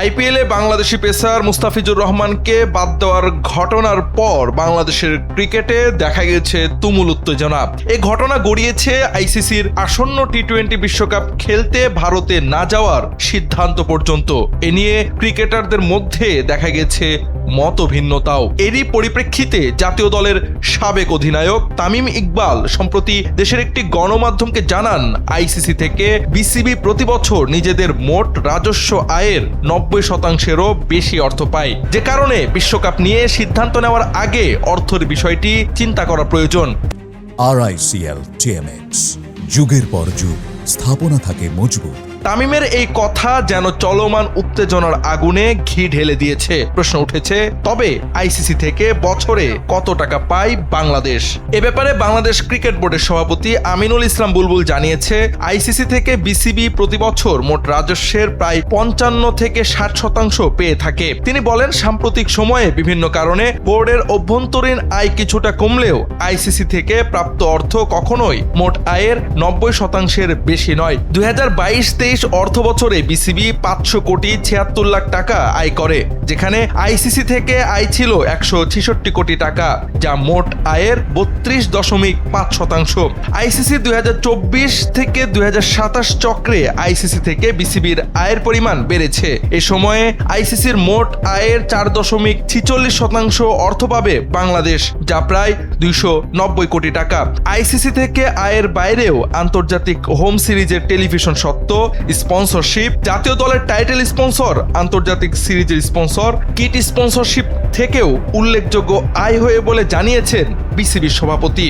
আইপিএলে বাংলাদেশি পেসার মুস্তাফিজুর রহমানকে বাদ দেওয়ার ঘটনার পর বাংলাদেশের ক্রিকেটে দেখা গেছে তুমুল উত্তেজনা। এই ঘটনা গড়িয়েছে আইসিসির আসন্ন টি টোয়েন্টি বিশ্বকাপ খেলতে ভারতে না যাওয়ার সিদ্ধান্ত পর্যন্ত। এ নিয়ে ক্রিকেটারদের মধ্যে দেখা গেছে মতভিন্নতাও। এরই পরিপ্রেক্ষিতে জাতীয় দলের সাবেক অধিনায়ক তামিম ইকবাল সম্প্রতি দেশের একটি গণমাধ্যমকে জানান, আইসিসি থেকে বিসিবি প্রতি বছর নিজেদের মোট রাজস্ব আয়ের নব্বই শতাংশেরও বেশি অর্থ পায়। যে কারণে বিশ্বকাপ নিয়ে সিদ্ধান্ত নেওয়ার আগে অর্থের বিষয়টি চিন্তা করা প্রয়োজন। আর আইসিএল যুগের পর যুগ, স্থাপনা থাকে মজবুত। তামিমের এই কথা যেন চলমান উত্তেজনার আগুনে ঘি ঢেলে দিয়েছে। প্রশ্ন উঠেছে, তবে আইসিসি থেকে বছরে কত টাকা পায় বাংলাদেশ? এ ব্যাপারে বাংলাদেশ ক্রিকেট বোর্ডের সভাপতি আমিনুল ইসলাম বুলবুল জানিয়েছে, আইসিসি থেকে বিসিবি প্রতি বছর মোট রাজস্বের প্রায় পঞ্চান্ন থেকে ষাট শতাংশ পেয়ে থাকে। তিনি বলেন, সাম্প্রতিক সময়ে বিভিন্ন কারণে বোর্ডের অভ্যন্তরীণ আয় কিছুটা কমলেও আইসিসি থেকে প্রাপ্ত অর্থ কখনোই মোট আয়ের নব্বই শতাংশের বেশি নয়। দুই হাজার বাইশ তেইশ অর্থ বছরে বিসিবি পাঁচশো কোটি ছিয়াত্তর লাখ টাকা আয় করে, যেখানে আইসিসি থেকে আয় ছিল একশো ছেষট্টি কোটি টাকা, যা মোট আয়ের বত্রিশ দশমিক পাঁচ শতাংশ। আইসিসি দুই হাজার চব্বিশ থেকে দুই চক্রে আইসিসি থেকে বিসিবির আয়ের পরিমাণ বেড়েছে। এ সময়ে আইসিসির মোট আয়ের চার দশমিক ছিচল্লিশ শতাংশ অর্থ পাবে বাংলাদেশ, যা প্রায় দুইশো নব্বই কোটি টাকা। আইসিসি থেকে আয়ের বাইরেও আন্তর্জাতিক হোম সিরিজের টেলিভিশন সত্ত্ব স্পন্সরশিপ, জাতীয় দলের টাইটেল স্পন্সর, আন্তর্জাতিক সিরিজের স্পন্সর, কিট স্পন্সরশিপ থেকেও উল্লেখযোগ্য আয় হয়ে বলে জানিয়েছেন বিসিবির সভাপতি।